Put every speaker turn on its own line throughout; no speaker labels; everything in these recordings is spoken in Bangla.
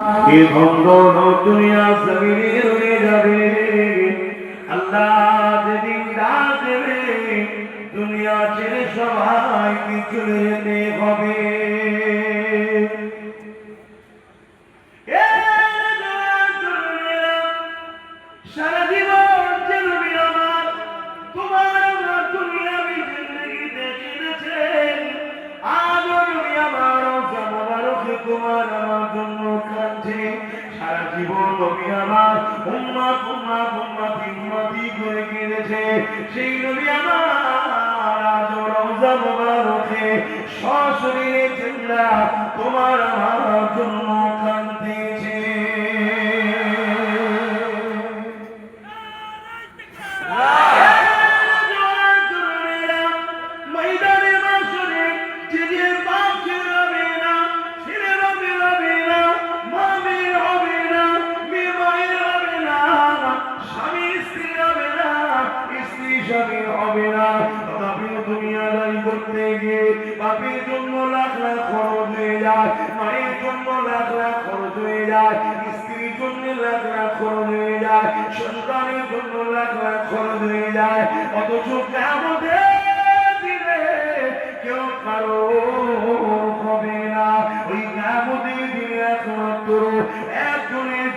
এ ভঙ্গ দুনিয়া জমিনে রয়ে যাবে। আল্লাহ যেদিন ডাক দেবে, দুনিয়া ছেড়ে সবাই চলে যেতে হবে। আমার উম্মা উম্মা উম্মা উম্মাতি করে কেঁদেছে সেই নবী আমার আজ রওজা মোবারকে সশরীরে চিল্লা তোমার আমার জন্য কাঁদতেছে ময়দানে যায়, স্ত্রীর জন্য লাখ লাখ খরচ হয়ে যায়, সন্তানের জন্য লাখ লাখ খরচ হয়ে যায়। অথচ কেমন কেউ কারও হবে না। ওই একমাত্র একজনের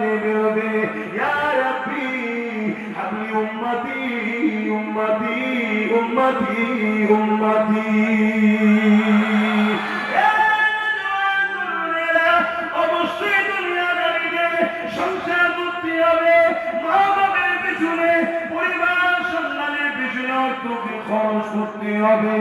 দেবে হবে আপনি আপনি করতে হবে।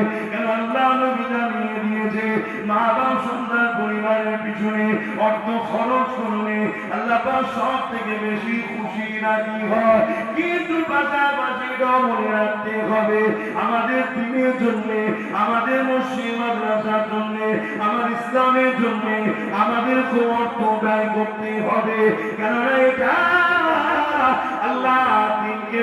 দিয়েছে, মা বাবা সন্তান পরিবারের পিছনে অর্থ খরচ করলে আল্লাহ সব থেকে বেশি খুশি রাজি হয়। কিন্তু পাশাপাশি মনে রাখতে হবে, আমাদের দিনের জন্য, আমাদের মসজিদ, মাদ্রাসার জন্য, আমার ইসলামের জন্য আমাদের অর্থ ব্যয় করতে হবে। কেননা এটা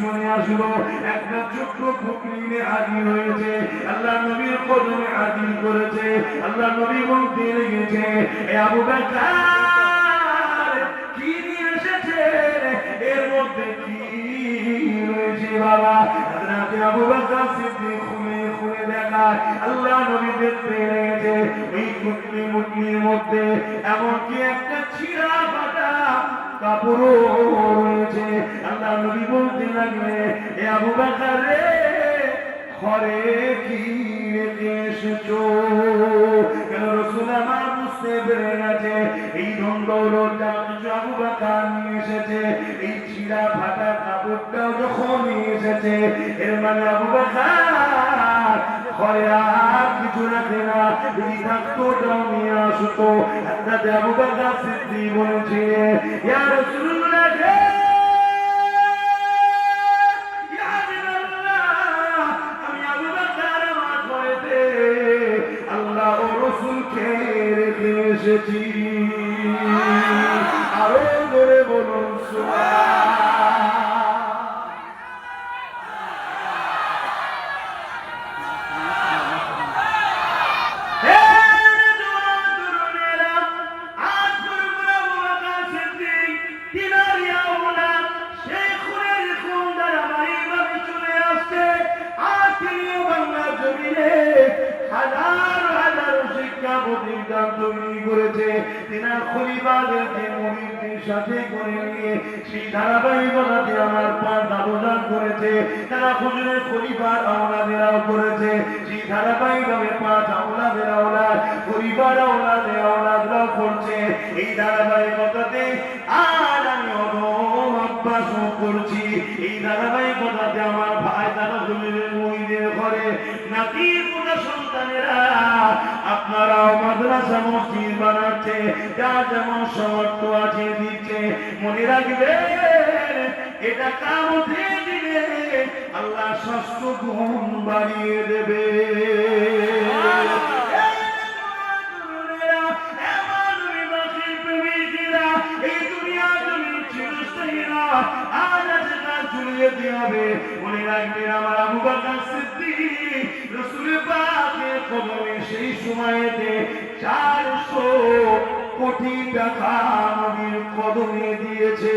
চলে আসলো। একটা ছোট্ট ফুকরিনে হাজির হয়েছে। আল্লাহ নবীর কদমে হাজির করেছে। আল্লাহ নবী বলতে লেগেছে এ আবু কি নিয়ে এসেছে? এর মধ্যে কি রয়েছে বাবা? হযরত আবু বকর সিদ্দিক খুলে খুলে দেখায়, আল্লাহ নবী দেখতে লেগেছে। ওই কুটনি মুটনির মধ্যে এমনকি একটা ছিঁড়া ফাটা কাপড়ও রয়েছে আল্লাহ নবী বলতে লাগলে এ আবু বকর রে, ঘরে কি এসেছ কেন রসুল আমার বুঝতে পেরে গেছে, এই দণ্ডৌলটা কিছু আবু বকর নিয়ে এসেছে, এই ছিঁড়া ফাটা কাপড়টাও যখন নিয়ে এসেছে, এর মানে আবু বকর ঘরে আর কিছু রাখে না যদি থাকতো ওটাও নিয়ে আসতো। একটা আবু বকর সিদ্দিক বলেছে, ইয়া রাসূলুল্লাহ এসেছি আরও জোরে বলুন সুবহান হে করেছে। তিনার খলিফাদেরকে মুরিদদের সাথে করে নিয়ে সেই ধারাবাহিকতাতে আমার পা দাবদান করেছে। তারা হুজুরের খলিফার আওলাদেরাও করেছে। সেই ধারাবাহিকভাবে পাঁচ আওলাদের আওলাদ পরিবার আওলাদের আওলাদরাও করছে। এই ধারাবাহিকতাতে আর আমি অদম অভ্যাসও করছি। এই ধারাবাহিকতাতে আমার ভাই তারা হুজুরের মুরিদের ঘরে নাতি সন্তানেরা মাদ্রাসা মসজিদ বানাচ্ছে, যা যেমন সমর্থ আছে দিচ্ছে, মনে রাখবে, এটা কামতে দিলে আল্লাহ স্বাস্থ্য গুণ বাড়িয়ে দেবে। আমার আবু বকর সিদ্দিক সেই সময়েতে 400 কোটি টাকা নবীর কদমে দিয়েছে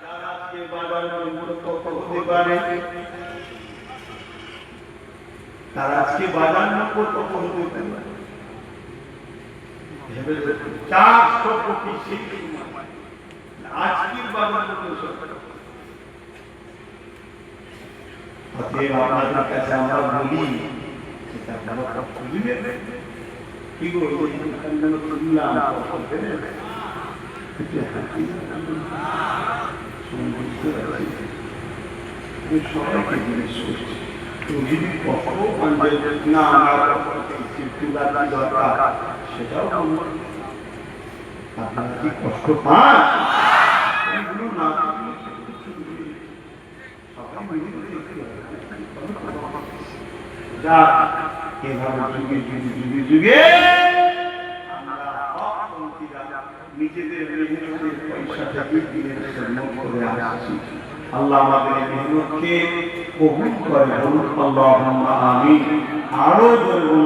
তারা আজকে বাজার নম্বর কত হতে পারে চারশো কোটি সেই। আজকের বাজার অতএব আপনাদের কাছে আমরা বলি সেটা আপনারা কি সবাইকে করছি? যদি কখনো না দরকার? সেটাও আপনারা কি কষ্ট পান এগুলো না সবাই দেখতে এভাবে করে আসছি আল্লাহ আমাদের আরও বলুন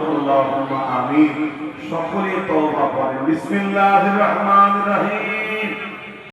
সকলে তওবা করেন। বিসমিল্লাহির রহিম।